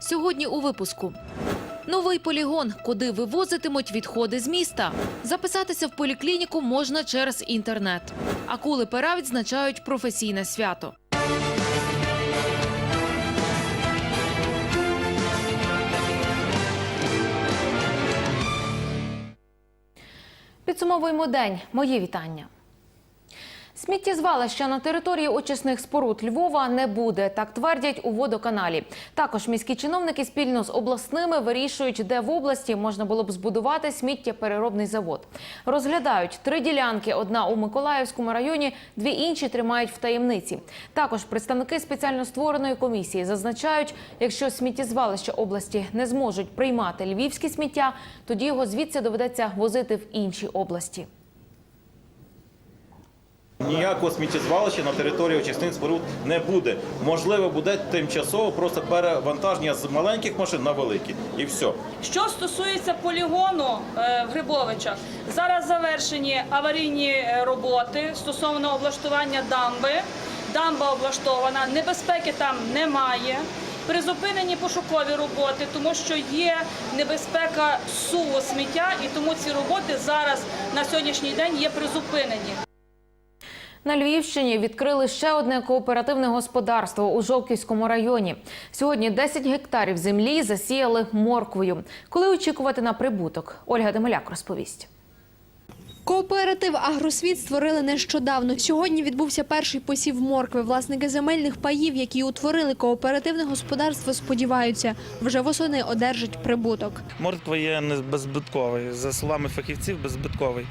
Сьогодні у випуску. Новий полігон, куди вивозитимуть відходи з міста. Записатися в поліклініку можна через інтернет. Акули пера відзначають професійне свято. Підсумовуємо день. Мої вітання. Сміттєзвалища на території очисних споруд Львова не буде, так твердять у водоканалі. Також міські чиновники спільно з обласними вирішують, де в області можна було б збудувати сміттєпереробний завод. Розглядають три ділянки: одна у Миколаївському районі, дві інші тримають в таємниці. Також представники спеціально створеної комісії зазначають, якщо сміттєзвалища області не зможуть приймати львівське сміття, тоді його звідси доведеться возити в інші області. Ніякого сміттєзвалища на території очисних споруд не буде. Можливо, буде тимчасово просто перевантаження з маленьких машин на великі. І все. Що стосується полігону е, в Грибовичах, зараз завершені аварійні е, роботи стосовно облаштування дамби. Дамба облаштована, небезпеки там немає. Призупинені пошукові роботи, тому що є небезпека суву сміття, і тому ці роботи зараз на сьогоднішній день є призупинені. На Львівщині відкрили ще одне кооперативне господарство у Жовківському районі. Сьогодні 10 гектарів землі засіяли морквою. Коли очікувати на прибуток? Ольга Демеляк розповість. Кооператив «Агросвіт» створили нещодавно. Сьогодні відбувся перший посів моркви. Власники земельних паїв, які утворили кооперативне господарство, сподіваються, вже восени одержать прибуток. Морква є не беззбитковий. За словами фахівців, беззбитковий,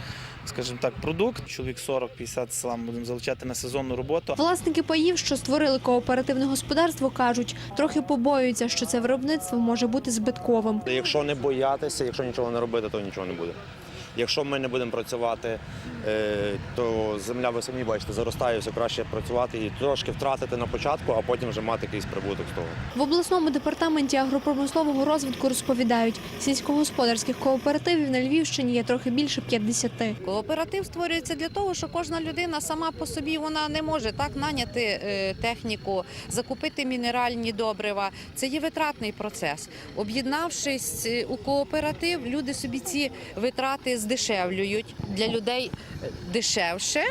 скажімо так, продукт. Чоловік 40-50 села ми будемо залучати на сезонну роботу. Власники паїв, що створили кооперативне господарство, кажуть, трохи побоюються, що це виробництво може бути збитковим. Якщо не боятися, якщо нічого не робити, то нічого не буде. Якщо ми не будемо працювати, е, то земля, ви самі бачите, заростає, все краще працювати і трошки втратити на початку, а потім вже мати якийсь прибуток з того. В обласному департаменті агропромислового розвитку розповідають, сільськогосподарських кооперативів на Львівщині є трохи більше 50. Кооператив створюється для того, що кожна людина сама по собі вона не може так наняти е, техніку, закупити мінеральні добрива. Це є витратний процес. Об'єднавшись е, у кооператив, люди собі ці витрати здешевлюють для людей дешевше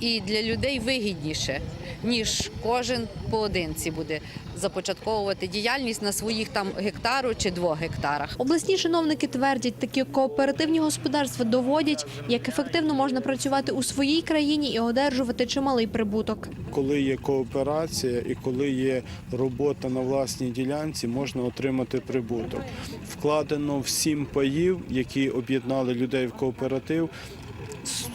і для людей вигідніше, ніж кожен поодинці буде започатковувати діяльність на своїх там гектару чи двох гектарах. Обласні чиновники твердять, такі кооперативні господарства доводять, як ефективно можна працювати у своїй країні і одержувати чималий прибуток. Коли є кооперація і коли є робота на власній ділянці, можна отримати прибуток. Вкладено в сім паїв, які об'єднали людей в кооператив.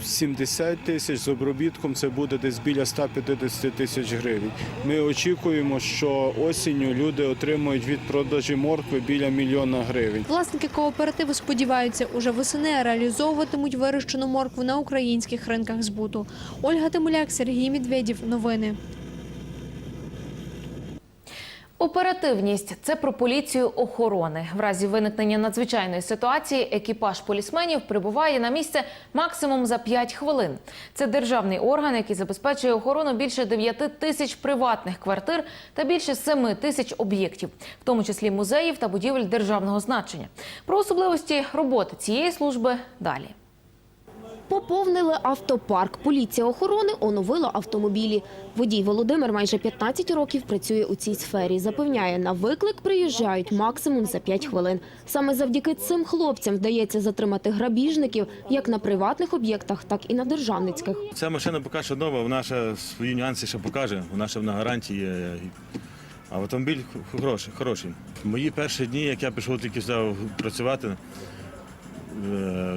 70 тисяч з обробітком це буде десь біля 150 тисяч гривень. Ми очікуємо, що осінню люди отримують від продажі моркви біля мільйона гривень. Власники кооперативу сподіваються, уже восени реалізовуватимуть вирощену моркву на українських ринках збуту. Ольга Тимуляк, Сергій Медведєв. Новини. Оперативність це про поліцію охорони. В разі виникнення надзвичайної ситуації екіпаж полісменів прибуває на місце максимум за 5 хвилин. Це державний орган, який забезпечує охорону більше 9 тисяч приватних квартир та більше 7 тисяч об'єктів, в тому числі музеїв та будівель державного значення. Про особливості роботи цієї служби далі. Поповнили автопарк. Поліція охорони оновила автомобілі. Водій Володимир майже 15 років працює у цій сфері. Запевняє, на виклик приїжджають максимум за 5 хвилин. Саме завдяки цим хлопцям вдається затримати грабіжників як на приватних об'єктах, так і на державницьких. Ця машина поки що нова, вона ще свої нюанси ще покаже, вона ще на гарантії. А автомобіль хороший, хороший. Мої перші дні, як я пішов тільки сюди працювати,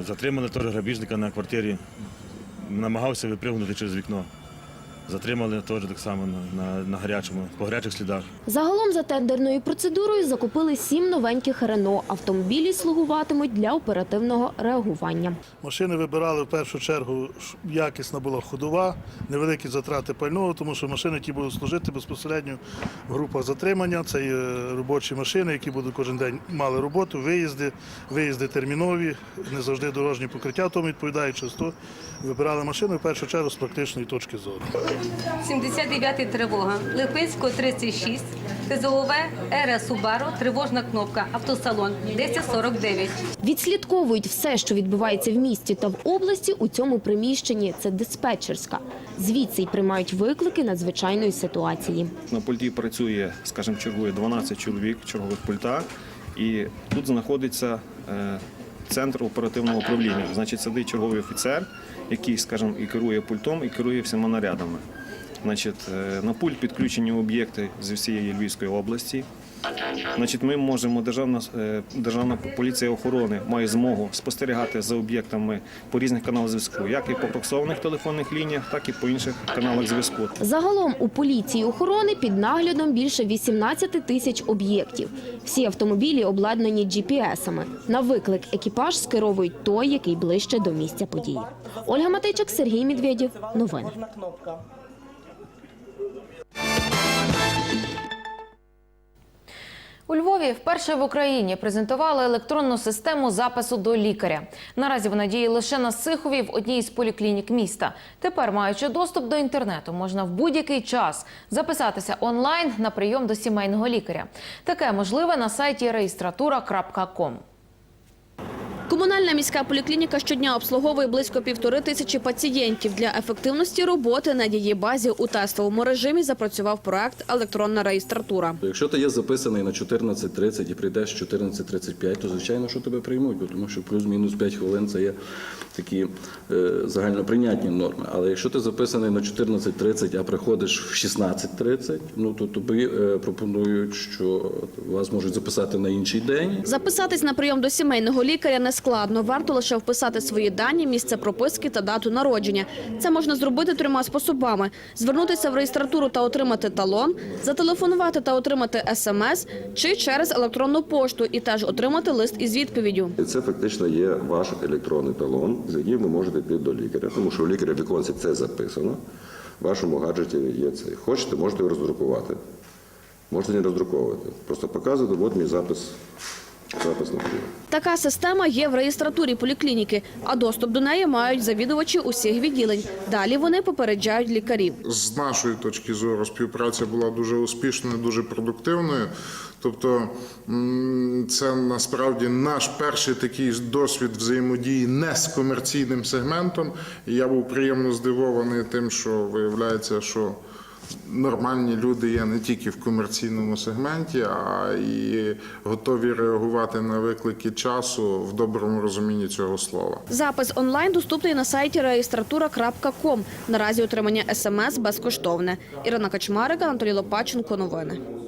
затримали теж грабіжника на квартирі. Намагався випригнути через вікно. Затримали теж так само на, на, на гарячому, по гарячих слідах. Загалом за тендерною процедурою закупили сім новеньких Рено. Автомобілі слугуватимуть для оперативного реагування. Машини вибирали в першу чергу, щоб якісна була ходова, невеликі затрати пального, тому що машини, які будуть служити безпосередньо в групах затримання, це є робочі машини, які будуть кожен день мали роботу, виїзди, виїзди термінові, не завжди дорожні покриття, тому відповідають часто. Вибирали машини в першу чергу з практичної точки зору. 79 тривога, Липинського 36, ТЗОВ, ЕРА Субару, тривожна кнопка, автосалон 1049. Відслідковують все, що відбувається в місті та в області у цьому приміщенні. Це диспетчерська. Звідси й приймають виклики надзвичайної ситуації. На пульті працює, скажімо, чергує 12 чоловік чергових пульта, і тут знаходиться е, центр оперативного управління. Значить, сидить черговий офіцер, який, скажімо, і керує пультом, і керує всіма нарядами. Значить, е, на пульт підключені об'єкти з всієї Львівської області. Значить, ми можемо державна е, державна поліція охорони має змогу спостерігати за об'єктами по різних каналах зв'язку, як і по проксованих телефонних лініях, так і по інших каналах зв'язку. Загалом у поліції охорони під наглядом більше 18 тисяч об'єктів. Всі автомобілі обладнані GPS-ами. На виклик екіпаж скеровують той, який ближче до місця події. Ольга Матейчик, Сергій Медведєв. Новини. У Львові вперше в Україні презентували електронну систему запису до лікаря. Наразі вона діє лише на Сихові в одній з поліклінік міста. Тепер, маючи доступ до інтернету, можна в будь-який час записатися онлайн на прийом до сімейного лікаря. Таке можливе на сайті реєстратура.ком. Комунальна міська поліклініка щодня обслуговує близько півтори тисячі пацієнтів. Для ефективності роботи на її базі у тестовому режимі запрацював проект «Електронна реєстратура». Якщо ти є записаний на 14.30 і прийдеш 14.35, то звичайно, що тебе приймуть, тому що плюс-мінус 5 хвилин це є такі е, загальноприйнятні норми. Але якщо ти записаний на 14.30, а приходиш в 16.30, ну то тобі е, пропонують, що вас можуть записати на інший день. Записатись на прийом до сімейного лікаря не складно. Варто лише вписати свої дані, місце прописки та дату народження. Це можна зробити трьома способами: звернутися в реєстратуру та отримати талон, зателефонувати та отримати смс, чи через електронну пошту і теж отримати лист із відповіддю. Це фактично є ваш електронний талон, з яким ви можете йти до лікаря, тому що у лікаря віконці це записано. В вашому гаджеті є це. Хочете, можете роздрукувати. Можете не роздруковувати. Просто показуєте, от мій запис, запис на прийом. Така система є в реєстратурі поліклініки, а доступ до неї мають завідувачі усіх відділень. Далі вони попереджають лікарів. З нашої точки зору співпраця була дуже успішною, дуже продуктивною. Тобто це насправді наш перший такий досвід взаємодії не з комерційним сегментом. І я був приємно здивований тим, що виявляється, що нормальні люди є не тільки в комерційному сегменті, а і готові реагувати на виклики часу в доброму розумінні цього слова. Запис онлайн доступний на сайті реєстратура.ком. Наразі отримання смс безкоштовне. Ірина Качмарика, Анатолій Лопаченко. Новини.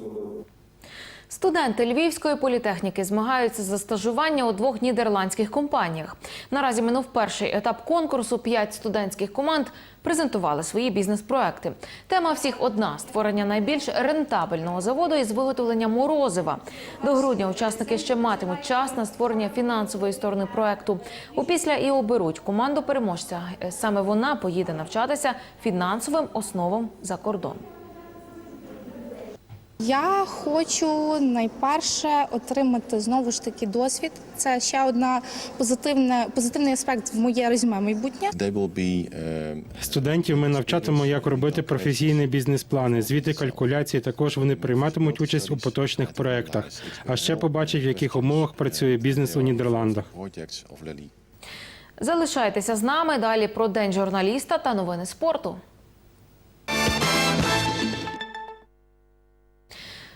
Студенти Львівської політехніки змагаються за стажування у двох нідерландських компаніях. Наразі минув перший етап конкурсу. П'ять студентських команд презентували свої бізнес-проекти. Тема всіх одна створення найбільш рентабельного заводу із виготовлення морозива. До грудня учасники ще матимуть час на створення фінансової сторони проекту. Опісля і оберуть команду переможця. Саме вона поїде навчатися фінансовим основам за кордон. Я хочу найперше отримати знову ж таки досвід. Це ще одна позитивна позитивний аспект в моє резюме майбутнє. Студентів ми навчатимемо, як робити професійні бізнес-плани. Звіти калькуляції також вони прийматимуть участь у поточних проектах. А ще побачать, в яких умовах працює бізнес у Нідерландах. Залишайтеся з нами далі про день журналіста та новини спорту.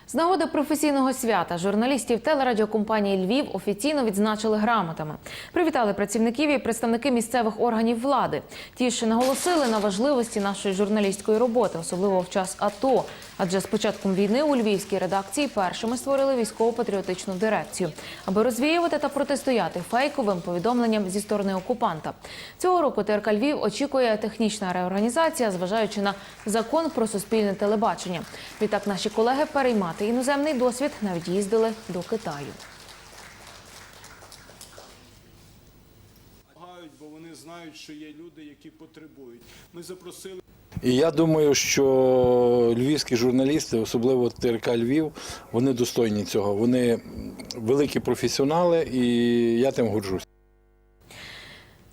З нагоди професійного свята журналістів телерадіокомпанії Львів офіційно відзначили грамотами. Привітали працівників і представники місцевих органів влади. Ті ж наголосили на важливості нашої журналістської роботи, особливо в час АТО. Адже з початком війни у львівській редакції першими створили військово-патріотичну дирекцію, аби розвіювати та протистояти фейковим повідомленням зі сторони окупанта. Цього року ТРК Львів очікує технічна реорганізація, зважаючи на закон про суспільне телебачення. Відтак наші колеги переймати іноземний досвід навіть їздили до Китаю. Бо вони знають, що є люди, які потребують. Ми запросили. І я думаю, що львівські журналісти, особливо ТРК Львів, вони достойні цього. Вони великі професіонали, і я тим горжусь.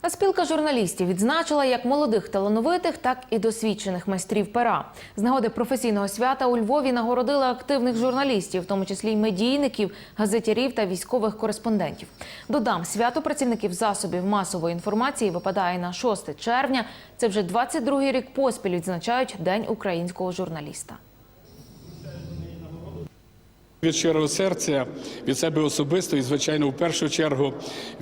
А спілка журналістів відзначила як молодих талановитих, так і досвідчених майстрів пера. З нагоди професійного свята у Львові нагородили активних журналістів, в тому числі й медійників, газетярів та військових кореспондентів. Додам, свято працівників засобів масової інформації випадає на 6 червня. Це вже 22-й рік поспіль відзначають День українського журналіста. Від щирого серця, від себе особисто і, звичайно, в першу чергу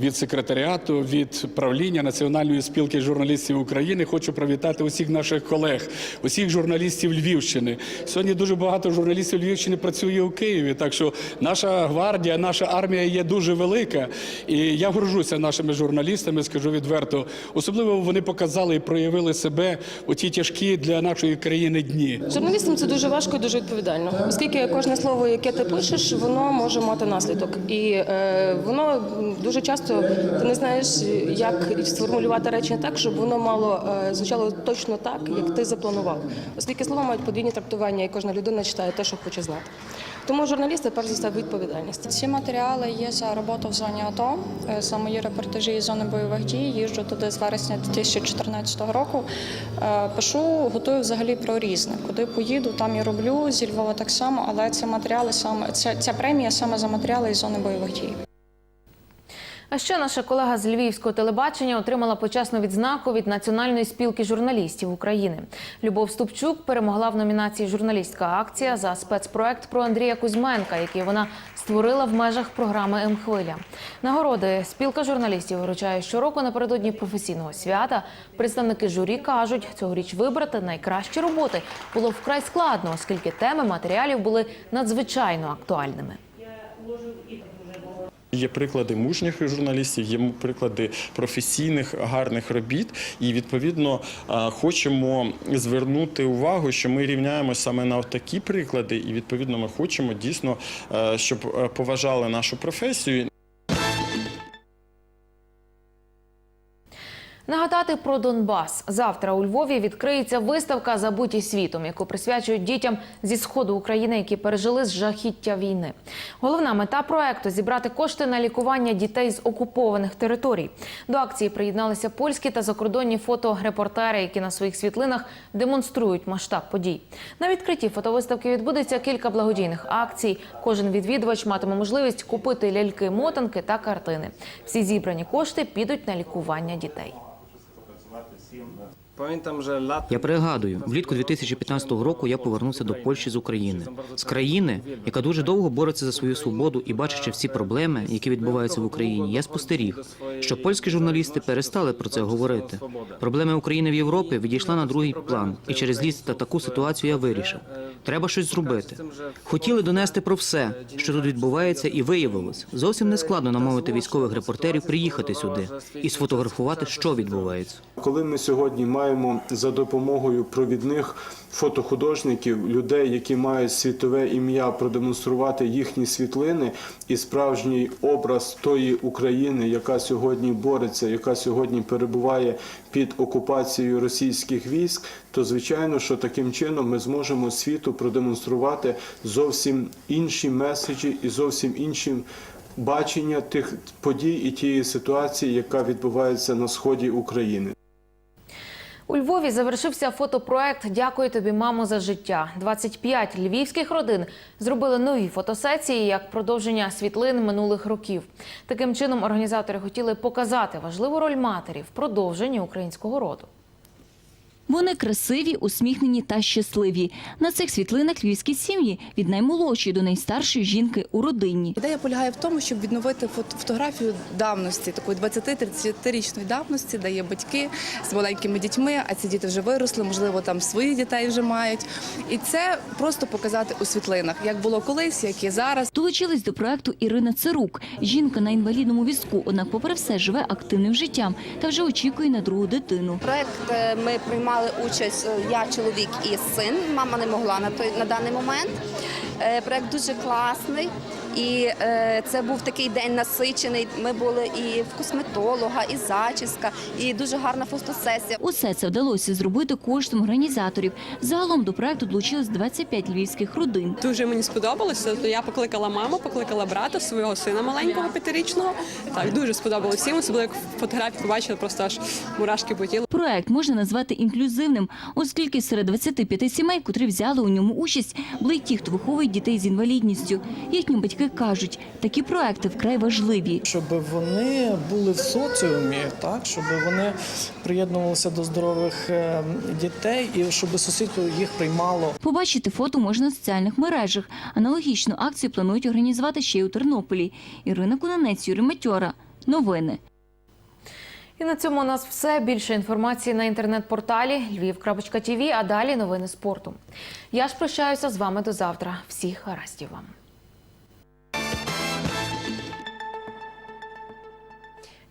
від секретаріату, від правління Національної спілки журналістів України хочу привітати усіх наших колег, усіх журналістів Львівщини. Сьогодні дуже багато журналістів Львівщини працює у Києві, так що наша гвардія, наша армія є дуже велика. І я горжуся нашими журналістами, скажу відверто. Особливо вони показали і проявили себе у ті тяжкі для нашої країни дні. Журналістам це дуже важко і дуже відповідально, оскільки кожне слово, яке ти пишеш, воно може мати наслідок, і е, воно дуже часто ти не знаєш, як сформулювати речення так, щоб воно мало е, звучало точно так, як ти запланував. Оскільки слова мають подвійні трактування, і кожна людина читає те, що хоче знати. Тому журналісти перш за все відповідальність. Ці матеріали є за роботу в зоні АТО, е, за мої репортажі із зони бойових дій. Їжджу туди з вересня 2014 року. Е, Пишу, готую взагалі про різне. Куди поїду, там і роблю. Зі Львова так само, але це матеріали саме ця, ця премія саме за матеріали із зони бойових дій. А ще наша колега з львівського телебачення отримала почесну відзнаку від Національної спілки журналістів України. Любов Ступчук перемогла в номінації Журналістська акція за спецпроект про Андрія Кузьменка, який вона створила в межах програми М-хвиля. Нагороди спілка журналістів вручає щороку напередодні професійного свята. Представники журі кажуть, цьогоріч вибрати найкращі роботи було вкрай складно, оскільки теми матеріалів були надзвичайно актуальними. Є приклади мужніх журналістів, є приклади професійних гарних робіт, і відповідно хочемо звернути увагу, що ми рівняємося саме на такі приклади, і відповідно ми хочемо дійсно, е, щоб е, поважали нашу професію. Нагадати про Донбас. Завтра у Львові відкриється виставка Забуті світом, яку присвячують дітям зі сходу України, які пережили жахіття війни. Головна мета проекту зібрати кошти на лікування дітей з окупованих територій. До акції приєдналися польські та закордонні фоторепортери, які на своїх світлинах демонструють масштаб подій. На відкритті фотовиставки відбудеться кілька благодійних акцій. Кожен відвідувач матиме можливість купити ляльки, мотанки та картини. Всі зібрані кошти підуть на лікування дітей. Я пригадую, влітку 2015 року я повернувся до Польщі з України, з країни, яка дуже довго бореться за свою свободу і бачачи всі проблеми, які відбуваються в Україні. Я спостеріг, що польські журналісти перестали про це говорити. Проблеми України в Європі відійшла на другий план, і через ліс та таку ситуацію я вирішив. Треба щось зробити. Хотіли донести про все, що тут відбувається, і виявилось зовсім не складно намовити військових репортерів приїхати сюди і сфотографувати, що відбувається. Коли ми сьогодні маємо за допомогою провідних фотохудожників, людей, які мають світове ім'я, продемонструвати їхні світлини і справжній образ тої України, яка сьогодні бореться, яка сьогодні перебуває під окупацією російських військ, то звичайно, що таким чином ми зможемо світу продемонструвати зовсім інші меседжі і зовсім інші бачення тих подій і тієї ситуації, яка відбувається на сході України. У Львові завершився фотопроект Дякую тобі, мамо, за життя. 25 львівських родин зробили нові фотосесії як продовження світлин минулих років. Таким чином організатори хотіли показати важливу роль матері в продовженні українського роду. Вони красиві, усміхнені та щасливі. На цих світлинах львівські сім'ї від наймолодшої до найстаршої жінки у родині. Ідея полягає в тому, щоб відновити фото- фотографію давності, такої 20-30-річної давності, де є батьки з маленькими дітьми, а ці діти вже виросли, можливо, там своїх дітей вже мають. І це просто показати у світлинах, як було колись, як є зараз. Долучилась до проекту Ірина Цирук. Жінка на інвалідному візку, однак, попри все, живе активним життям та вже очікує на другу дитину. Проект е, ми приймали участь е, я, чоловік і син. Мама не могла на той на даний момент. Е, Проект дуже класний. І е, це був такий день насичений. Ми були і в косметолога, і зачіска, і дуже гарна фотосесія. Усе це вдалося зробити коштом організаторів. Загалом до проекту долучилось 25 львівських родин. Дуже мені сподобалося. Тобто я покликала маму, покликала брата, свого сина маленького п'ятирічного. Так дуже сподобалося всім, особливо як фотографії побачила, просто аж мурашки по тілу. Проект можна назвати інклюзивним, оскільки серед 25 сімей, котрі взяли у ньому участь, були й ті, хто виховує дітей з інвалідністю. Їхні батьки кажуть, такі проекти вкрай важливі. щоб вони були в соціумі, так щоб вони приєднувалися до здорових е, дітей і щоб суспільство їх приймало. Побачити фото можна в соціальних мережах. Аналогічну акцію планують організувати ще й у Тернополі. Ірина Кунанець, Юрій Матьора. Новини. І на цьому у нас все. Більше інформації на інтернет-порталі lviv.tv, а далі новини спорту. Я ж прощаюся з вами до завтра. Всіх гараздів вам.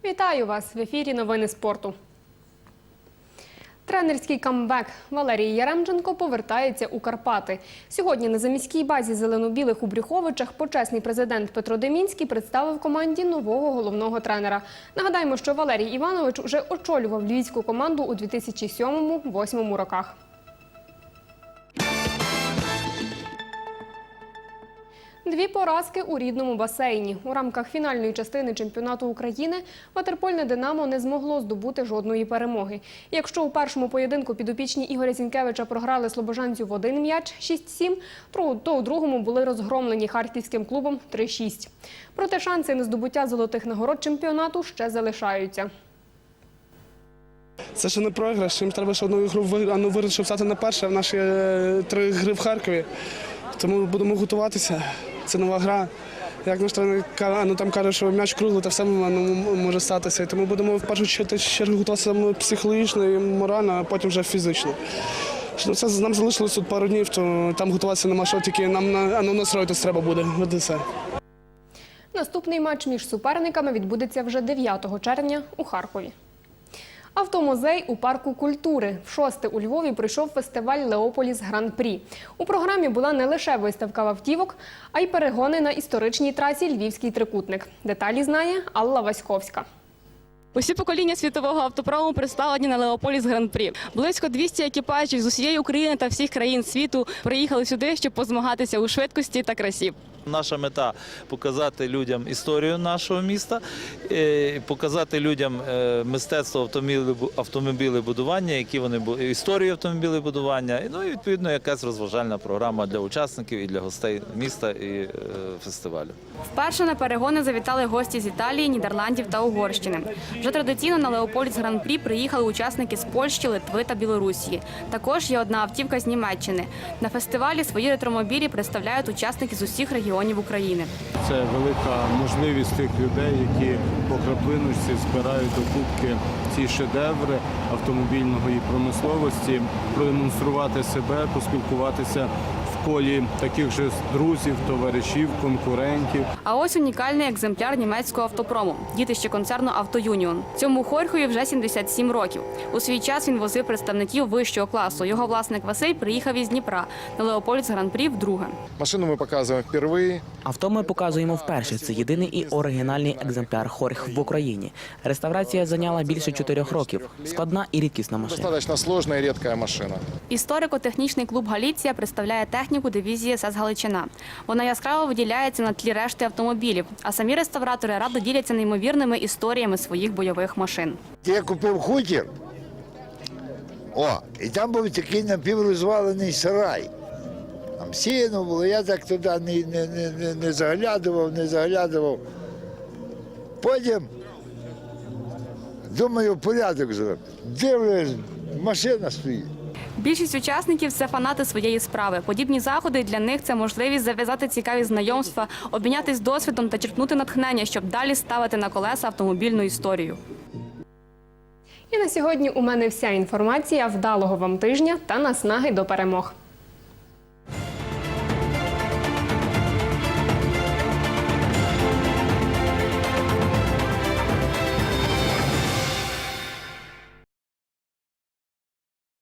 Вітаю вас в ефірі Новини спорту. Тренерський камбек Валерій Яремченко повертається у Карпати. Сьогодні на заміській базі зелено-білих у Брюховичах почесний президент Петро Демінський представив команді нового головного тренера. Нагадаємо, що Валерій Іванович уже очолював львівську команду у 2007-2008 роках. Дві поразки у рідному басейні. У рамках фінальної частини чемпіонату України ватерпольне Динамо не змогло здобути жодної перемоги. Якщо у першому поєдинку підопічні Ігоря Зінкевича програли слобожанцю в один м'яч 6-7, то у другому були розгромлені харківським клубом 3-6. Проте шанси на здобуття золотих нагород чемпіонату ще залишаються. Це ще не програш. Їм треба ще одну ігру виграти, ну щоб стати на перше. В наші е, три гри в Харкові. Тому будемо готуватися. Це нова гра. Як наш тренер ну там каже, що м'яч круглий, та все ну, може статися. Тому будемо в першу чергу- готуватися психологічно і морально, а потім вже фізично. Ну, Це нам залишилось тут пару днів, то там готуватися нема що, тільки нам на ну, настроїтися треба буде. Все. Наступний матч між суперниками відбудеться вже 9 червня у Харкові. Автомузей у парку культури. В шосте у Львові пройшов фестиваль Леополіс Гран-прі. У програмі була не лише виставка автівок, а й перегони на історичній трасі Львівський трикутник. Деталі знає Алла Васьковська. Усі покоління світового автопрому представлені на Леополіс Гран-прі. Близько 200 екіпажів з усієї України та всіх країн світу приїхали сюди, щоб позмагатися у швидкості та красі. Наша мета показати людям історію нашого міста, е, показати людям е, мистецтво автомобілебудування, які вони бу- історію автомобілебудування. Ну і відповідно якась розважальна програма для учасників і для гостей міста і е, фестивалю. Вперше на перегони завітали гості з Італії, Нідерландів та Угорщини. Вже традиційно на Леополіс Гран-прі приїхали учасники з Польщі, Литви та Білорусі. Також є одна автівка з Німеччини. На фестивалі свої ретромобілі представляють учасники з усіх регіонів України. Це велика можливість тих людей, які по краплиночці збирають докупки ці шедеври автомобільної промисловості, продемонструвати себе, поспілкуватися в колі таких же друзів, товаришів, конкурентів. А ось унікальний екземпляр німецького автопрому дітище концерну «Автоюніон». Цьому хорхові вже 77 років. У свій час він возив представників вищого класу. Його власник Василь приїхав із Дніпра на Леополіс Гран-прі вдруге. Машину ми показуємо вперше. Авто ми показуємо вперше. Це єдиний і оригінальний екземпляр Хорх в Україні. Реставрація зайняла більше чотирьох років. Складна і рідкісна машина. Достаточно сложна і рідка машина. Історико-технічний клуб Галіція представляє техніку дивізії СС Галичина. Вона яскраво виділяється на тлі решти автомобілів, а самі реставратори радо діляться неймовірними історіями своїх бойових машин. Я купив хутір. О, і там був такий напіврозвалений сарай. Там сіно було, я так туди не, не, не, не, не заглядував, не заглядував. Потім думаю, порядок зробив. Дивлюсь, машина стоїть. Більшість учасників це фанати своєї справи. Подібні заходи для них це можливість зав'язати цікаві знайомства, обмінятись досвідом та черпнути натхнення, щоб далі ставити на колеса автомобільну історію. І на сьогодні у мене вся інформація. Вдалого вам тижня та наснаги до перемог.